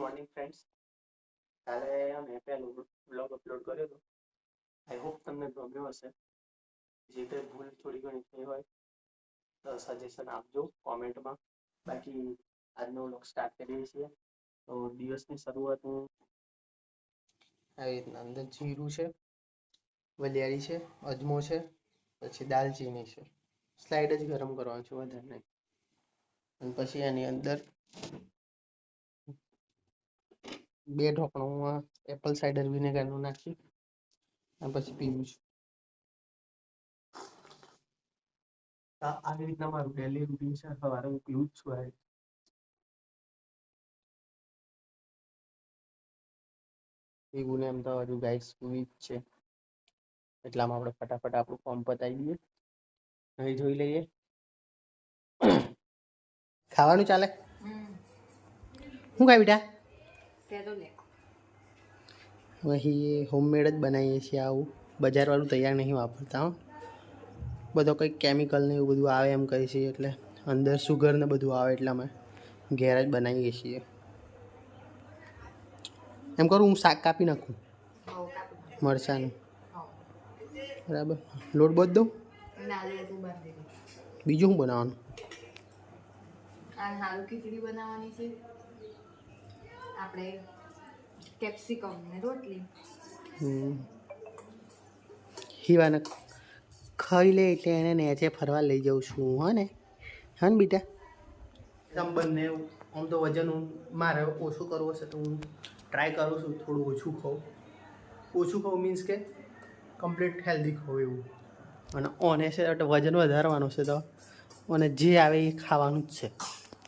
Morning friends કાલે અમે પહેલો બ્લોગ અપલોડ કર્યો હતો. આઈ હોપ તમને ગમ્યો હશે. જે કંઈ ભૂલ થોડી ઘણી થઈ હોય, તો સજેશન આપજો કોમેન્ટમાં. બાકી આજનો બ્લોગ સ્ટાર્ટ કરીએ છીએ. તો દિવસની શરૂઆત હું આવી રીતના અંદર જીરું છે, વલિયાળી છે, અજમો છે, પછી દાલચીની છે. સ્લાઇડ જ ગરમ કરવાનું છે, વધારે નહીં. અને પછી એની અંદર બે ઢોકણું હું એપલ સાઇડર વિનેગરનું નાખી અને પછી પીવું છું. આ આવી રીતના મારું ડેલી રૂટીન છે. સવારે હું પીવું જ છું આ પીવું ને એમ તો હજુ ગાઈસ સુવી જ છે. એટલામાં આપણે ફટાફટ આપણું ફોર્મ પતાવી દઈએ. અહીં જોઈ લઈએ. ખાવાનું ચાલે? શું ખાય બેટા? અહીં હોમમેડ જ બનાવીએ છીએ આવું. બજારવાળું તૈયાર નહીં વાપરતા હો. બધો કંઈક કેમિકલ ને એવું બધું આવે એમ કહીએ છીએ એટલે અંદર સુગર ને બધું આવે એટલે અમે ઘેર જ બનાવીએ છીએ. એમ કરું હું શાક કાપી નાખું. મરચાંનું. બરાબર. લોટ બધ દઉં બીજું શું બનાવવાનું? ખીચડી બનાવવાની છે. આપણે કેપ્સિકમ ને રોટલી. હિવાને ખાઈ લે એટલે એને નેચે ફરવા લઈ જાઉં છું હા ને. હા ને બેટા? તમ બંને આમ તો વજન હું મારે ઓછું કરવું હશે તો હું ટ્રાય કરું છું થોડું ઓછું ખાઉં. ઓછું ખાઉં મીન્સ કે કમ્પ્લીટ હેલ્ધી ખાઉં એવું. અને ઓને છે એટલે વજન વધારવાનું છે તો અને જે આવે એ ખાવાનું જ છે.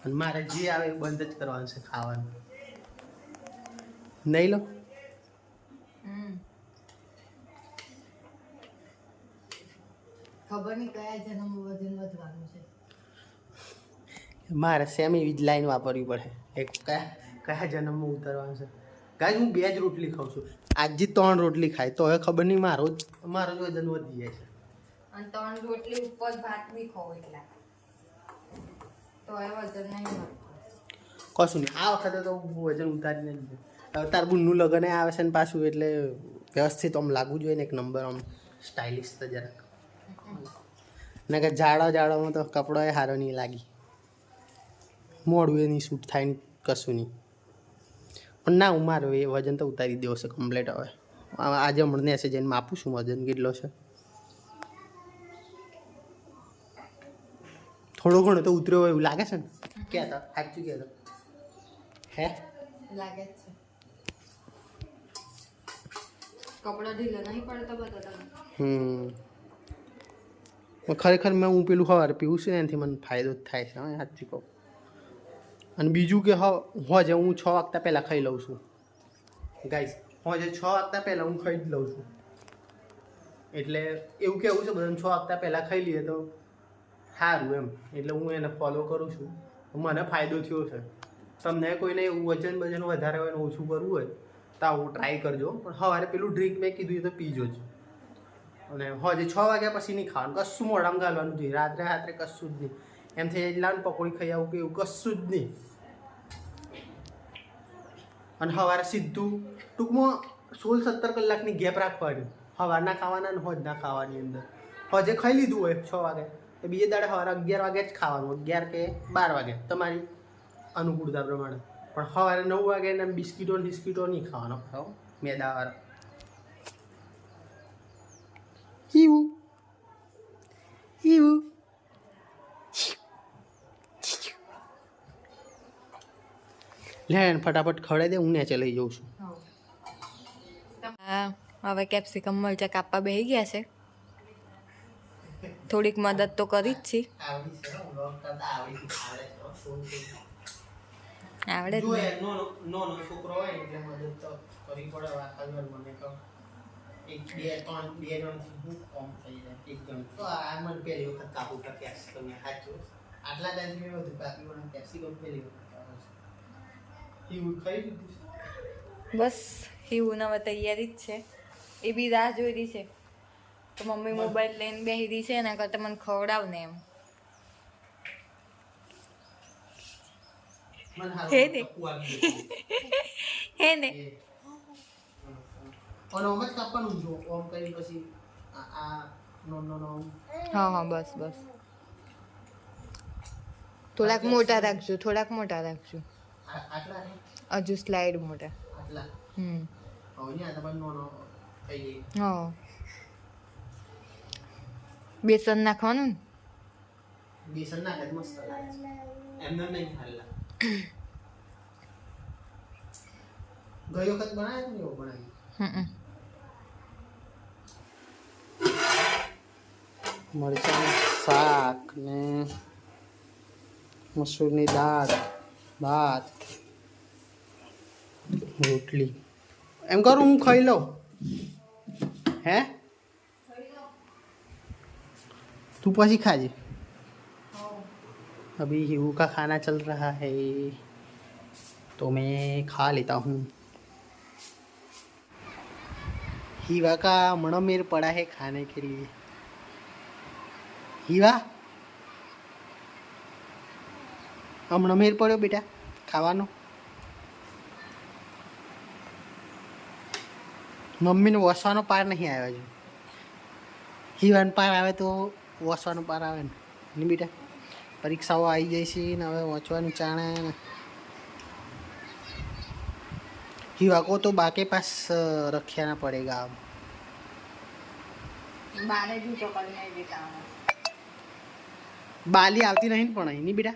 અને મારે જે આવે એ બંધ જ કરવાનું છે ખાવાનું. નહીં લો. ખબર નહીં કયા જન્મ વજન વધવાનું છે. મારે સેમ એવી જ લાઈન વાપરવી પડે. એક કયા કયા જન્મમાં ઉતરવાનું છે? કાંઈ હું બે જ રોટલી ખાઉં છું. આજે ત્રણ રોટલી ખાય. તો હવે ખબર નહીં મારો જ મારો જ વજન વધી જાય છે. અને ત્રણ રોટલી ઉપર ભાત નહીં ખાવ એટલા. તો હવે વજન નહીં કશું નહીં. આ વખતે તો વજન ઉતારીને જ જઈશ. હવે તાર બુનનું લગ્ન આવે છે ને પાછું એટલે વ્યવસ્થિત આમ લાગવું જોઈએ ને એક નંબર આમ સ્ટાઇલિશ તો જરાક. ને કે જાડા જાડામાં તો કપડો એ સારો નહીં લાગી. મોડું એ નહીં શૂટ થાય ને કશું નહીં. પણ ના હું મારું એ વજન તો ઉતારી દેવો છે કમ્પ્લેટ હવે. આજે હમણાં હશે જઈને માપું છું વજન કેટલો છે. થોડો ઘણો તો ઉતર્યો હોય એવું લાગે છે ને? ક્યાં સાચું કહેતો હે? લાગે છે. કપડો ઢીલા નહીં પડતા બધા તમે હમ ખરેખર મેં હું પેલું હવાર પીવું છું એનાથી મને ફાયદો જ થાય છે, હા, સાચી કહું. અને બીજું કે હોજે, હું છ વાગતા પહેલાં ખાઈ લઉં છું. ગાઈસ હોજે, છ વાગતા પહેલાં હું ખાઈ જ લઉં છું. એટલે એવું કેવું છે, બધાને છ વાગતા પહેલાં ખાઈ લઈએ તો સારું એમ. એટલે હું એને ફોલો કરું છું. મને ફાયદો થયો છે. તમને કોઈને એવું વજન વજન વધારે હોય ને ઓછું કરવું હોય તો આવું ટ્રાય કરજો. પણ સવારે પેલું ડ્રિંક મેં કીધું તો પીજો જ. અને હજે છ વાગ્યા પછી નહીં ખાવાનું. કશું મોઢામાં ગાલવાનું જોઈએ રાત્રે રાત્રે કશું જ નહીં. એમ થઈ લાલ પકોડી ખાઈ આવું કે એવું કશું જ નહીં. અને સવારે સીધું ટૂંકમાં સોળ સત્તર કલાકની ગેપ રાખવાની. સવારના ખાવાના હોજ ના ખાવાની અંદર. હજે ખાઈ લીધું હોય છ વાગે. બીજે દાડે સવારે અગિયાર વાગે જ ખાવાનું. અગિયાર કે બાર વાગે. તમારી અનુકૂળતા પ્રમાણે. પણ સવારે નવ વાગે એને બિસ્કીટો ને બિસ્કીટો નહીં ખાવાનો. ખાવ મેદાવાળા એવું? એવું? લે ફટાફટ ખવડાવી દે હું નેચે લઈ જઉં છું. હા હવે કેપ્સિકમ મરચા કાપવા બેસી ગયા છે. થોડીક મદદ તો કરી જ છી. આવડે જ નો નો છોકરો હોય એટલે મદદ તો કરવી પડે આખા મને કહો. એક બે ત્રણ બે જણથી હું કોમ થઈ જાય એક જણ. તો આ મને પહેલી વખત કાપુ પર કેપ્સિકમ હાચું આટલા ટાઈમથી મેં બધું કાપી પણ કેપ્સિકમ પહેલી વખત એવું ખાઈ લીધું બસ એવું હવે તૈયારી જ છે. એ બી રાહ જોઈ રહી છે. તો મમ્મી મોબાઈલ લઈને બેસી રહી છે એના કરતાં મને ખવડાવ ને એમ મને હારું હે ને? હે ને. અને આમ જ કાપવાનું જો ઓમ કરીને પછી આ નો નો નો હા હા બસ બસ થોડાક મોટા રાખજો થોડાક મોટા રાખજો આટલા હજુ સ્લાઇડ મોટા આટલા હમ હા બેસન નાખવાનું ને બેસન નાખે મસ્ત લાગે એમને નહીં હાલલા ગઈ વખત બનાવ્યો ને એવો બનાવી હમ મરચાં શાક ને મસૂરની દાળ ભાત રોટલી. એમ કરું હું ખાઈ લઉં. હે? તું પછી ખાજે. अभी हीरू का खाना चल रहा है तो मैं खा लेता हूँ हीवा का मणमेर पड़ा है खाने के लिए હીવા હમણાં મેર પડ્યો બેટા ખાવાનો મમ્મીને વસવાનો પાર નહીં આવ્યો છે હીવાનો પાર આવે તો વસવાનો પાર આવે ને નહીં બેટા પરીક્ષાઓ આવી ગઈ છે ને હવે વાંચવાનું ચાણે યુવાકો તો બાકે પાસ રખ્યા ના પડેગા આમ બાલી આવતી નહીં પણ એની બેટા?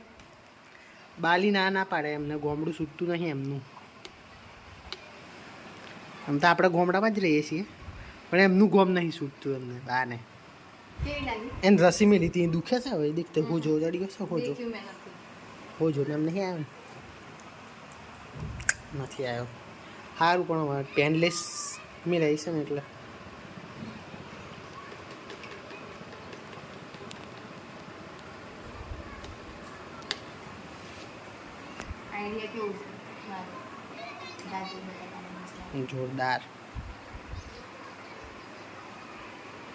બાલી ના ના પાડે એમને ગોમડું સૂટતું નહીં એમનું. એમ તો આપણે ગોમડામાં જ રહીએ છીએ પણ એમનું ગોમ નહીં સૂટતું એમને બાને. એને રસી મેલી હતી દુખે છે હવે દેખતે હોજો જડી ગયો છે હો જો હો જો એમ નહીં આવ્યો? નથી આવ્યો. સારું પણ પેનલેસ મેલાઈ છે ને એટલે. જોરદાર પણ લાભ નહીં મારને બેટા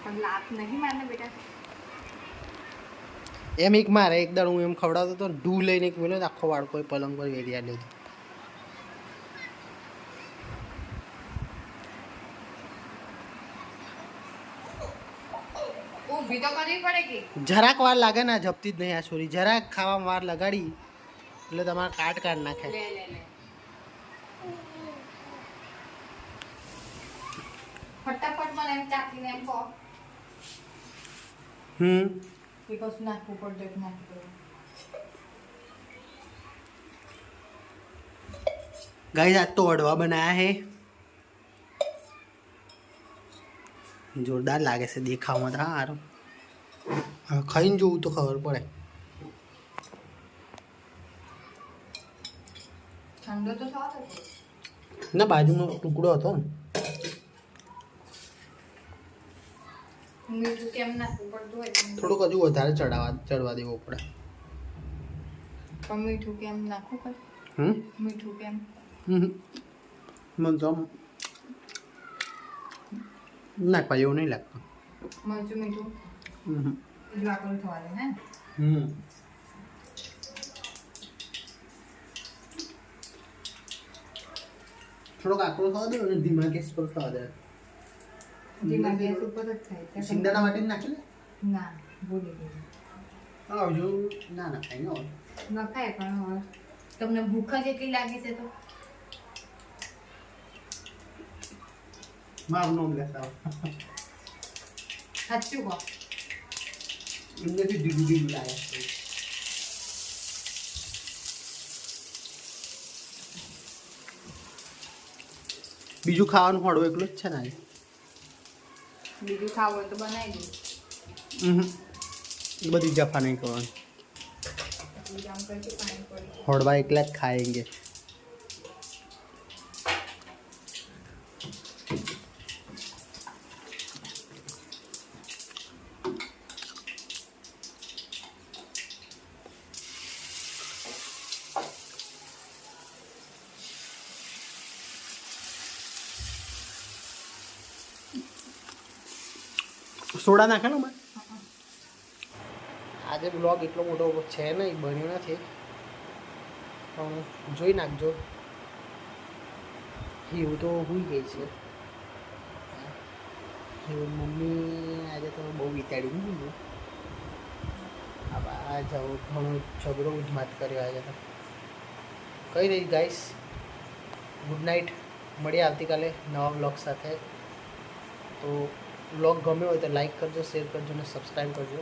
એમ એક મારે એક દાડ હું એમ ખવડાવતો હતો ડૂ લઈને એક મેળ્યો આખો વાળકો પલંગ પર વેરિયા આલ્યો હતો. ઊભી તો કરવી પડે કે? જરાક વાર લાગે ને જપતી જ નહીં આ છોરી. જરાક ખાવામાં વાર લગાડી એટલે તમારે કાટ કાઢ નાખે. ફટાફટ મને એમ ચાકીને એમ કહો. હમ. કશું નાખવું પડે નાખવું ગાઈસ આજ તો અડવા બનાયા હે. જોરદાર લાગે છે દેખાવમાં તો હા હારું. હવે ખાઈને જોવું તો ખબર પડે. ઠંડો તો થવા ના બાજુનો ટુકડો હતો ને. મીઠું કેમ નાખવું પડતું હોય થોડુંક હજુ વધારે ચડાવવા ચડવા દેવું પડે. પણ મીઠું કેમ નાખવું પડે હમ? મીઠું કેમ? મને તો નાખવા જેવું નહીં લાગતું. મરચું મીઠું? હમ. એટલું આગળ થવા દે હે? હમ. થોડોક આકરો થવા દે અને ધીમા ગેસ પર થવા દે. ધીમા ગેસ ઉપર જ થાય. સિંગદાણા માટે નાખી લે ના ભૂલી ગઈ હજુ ના ના ખાઈ ન ખાય પણ તમને ભૂખ જ એટલી લાગી છે તો? મારું નામ લેતા સાચું કહો. એમને બી ડીડું ડીડું લાગે બીજું ખાવાનું હળવું એકલું જ છે ને આજે? બીજું ખાવું હોય તો બનાવી દઉં. હમ. બધી જફા નહીં કરવાની હળવા એકલા જ ખાएंगे સોડા નાખેલો મેં આજે બ્લોગ એટલો મોટો છે નહીં, બન્યો નથી. પણ જોઈ નાખજો. એવું તો હોઈ ગઈ છે. એવું મમ્મી આજે તો બહુ વિતાડી નહીં આ જવું ઘણો ઝઘડો ઉજમાત કર્યો આજે તો. કઈ રહી ગાઈસ ગુડ નાઇટ મળીએ આવતીકાલે નવા બ્લોગ સાથે. તો બ્લોગ ગમ્યો હોય તો લાઈક કરજો શેર કરજો અને સબસ્ક્રાઈબ કરજો.